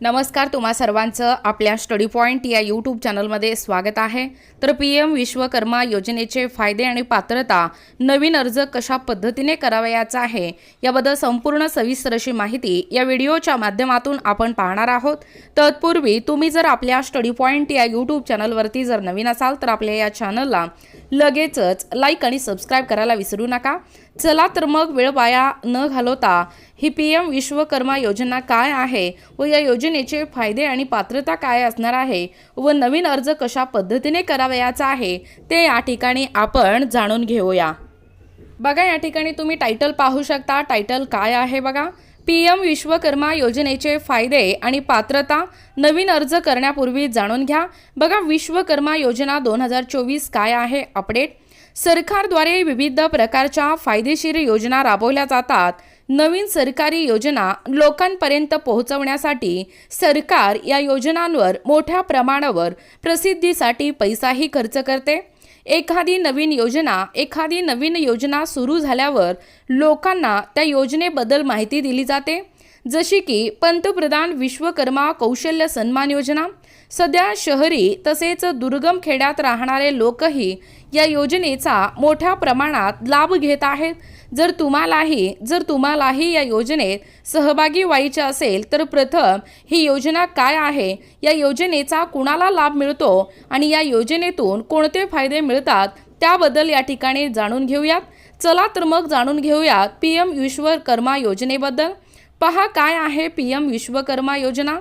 नमस्कार तुम्हा सर्वांचं आपल्या स्टडी पॉईंट या यूट्यूब चॅनलमध्ये स्वागत आहे. तर पी एम विश्वकर्मा योजनेचे फायदे आणि पात्रता नवीन अर्ज कशा पद्धतीने करावयाचा आहे याबद्दल संपूर्ण सविस्तर अशी माहिती या व्हिडिओच्या माध्यमातून आपण पाहणार आहोत. तत्पूर्वी तुम्ही जर आपल्या स्टडी पॉईंट या यूट्यूब चॅनलवरती जर नवीन असाल तर आपल्या या चॅनलला लगेचच लाईक आणि सबस्क्राईब करायला विसरू नका. चला तर मग वेळ वाया न घालवता ही पी एम विश्वकर्मा योजना काय आहे व या योजनेचे फायदे आणि पात्रता काय असणार आहे व नवीन अर्ज कशा पद्धतीने करावयाचा आहे ते या ठिकाणी आपण जाणून घेऊया. बघा या ठिकाणी तुम्ही टायटल पाहू शकता. टायटल काय आहे बघा? पी एम विश्वकर्मा योजनेचे फायदे आणि पात्रता नवीन अर्ज करण्यापूर्वी जाणून घ्या. बघा विश्वकर्मा योजना दोन हजार चोवीस काय आहे? अपडेट सरकारद्वारे विविध प्रकारच्या फायदेशीर योजना राबवल्या जातात. नवीन सरकारी योजना लोकांपर्यंत पोहोचवण्यासाठी सरकार या योजनांवर मोठ्या प्रमाणावर प्रसिद्धीसाठी पैसाही खर्च करते. एखादी नवीन योजना एखादी नवीन योजना सुरू झाल्यावर लोकांना त्या योजनेबद्दल माहिती दिली जाते. जशी की पंतप्रधान विश्वकर्मा कौशल्य सन्मान योजना सध्या शहरी तसेच दुर्गम खेड्यात राहणारे लोकही या योजनेचा मोठ्या प्रमाणात लाभ घेत आहेत. जर तुम्हालाही जर तुम्हालाही या योजनेत सहभागी व्हायचे असेल तर प्रथम ही योजना काय आहे? या योजनेचा कुणाला लाभ मिळतो? आणि या योजनेतून कोणते फायदे मिळतात? त्याबद्दल या ठिकाणी जाणून घेऊयात. चला तर मग जाणून घेऊयात पी एम विश्वकर्मा योजनेबद्दल. पहा काय आहे पी एम विश्वकर्मा योजना?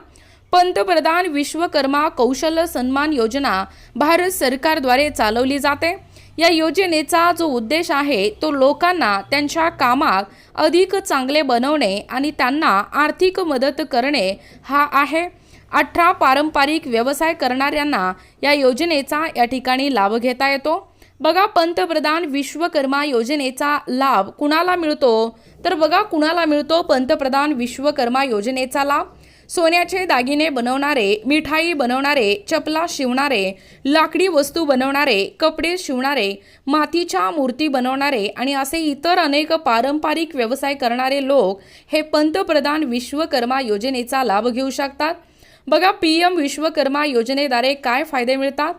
पंतप्रधान विश्वकर्मा कौशल्य सन्मान योजना भारत सरकारद्वारे चालवली जाते. या योजनेचा जो उद्देश आहे तो लोकांना त्यांच्या कामात अधिक चांगले बनवणे आणि त्यांना आर्थिक मदत करणे हा आहे. अठरा पारंपरिक व्यवसाय करणाऱ्यांना या योजनेचा या ठिकाणी लाभ घेता येतो. बघा पंतप्रधान विश्वकर्मा योजनेचा लाभ कुणाला मिळतो? तर बघा कुणाला मिळतो पंतप्रधान विश्वकर्मा योजनेचा लाभ? सोन्याचे दागिने बनवणारे मिठाई बनवणारे चपला शिवणारे लाकडी वस्तू बनवणारे कपडे शिवणारे मातीच्या मूर्ती बनवणारे आणि असे इतर अनेक पारंपरिक व्यवसाय करणारे लोक हे पंतप्रधान विश्वकर्मा योजनेचा लाभ घेऊ शकतात? बघा पी एम विश्वकर्मा योजनेद्वारे काय फायदे मिळतात?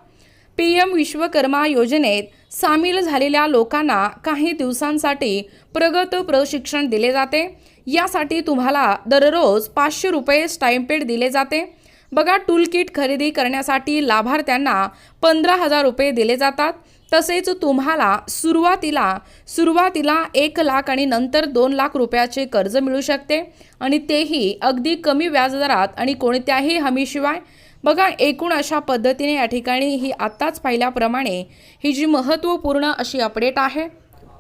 पी एम विश्वकर्मा योजनेत सामील झालेल्या लोकांना काही दिवसांसाठी प्रगत प्रशिक्षण दिले जाते. यासाठी तुम्हाला दररोज पाचशे रुपये स्टाईमपेड दिले जाते. बघा टूल किट खरेदी करण्यासाठी लाभार्थ्यांना पंधरा हजार रुपये दिले जातात. तसेच तुम्हाला सुरुवातीला सुरुवातीला एक लाख आणि नंतर दोन लाख रुपयाचे कर्ज मिळू शकते. आणि तेही अगदी कमी व्याजदरात आणि कोणत्याही हमीशिवाय. बघा एकूण अशा पद्धतीने या ठिकाणी ही आत्ताच पाहिल्याप्रमाणे ही जी महत्त्वपूर्ण अशी अपडेट आहे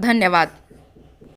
धन्यवाद.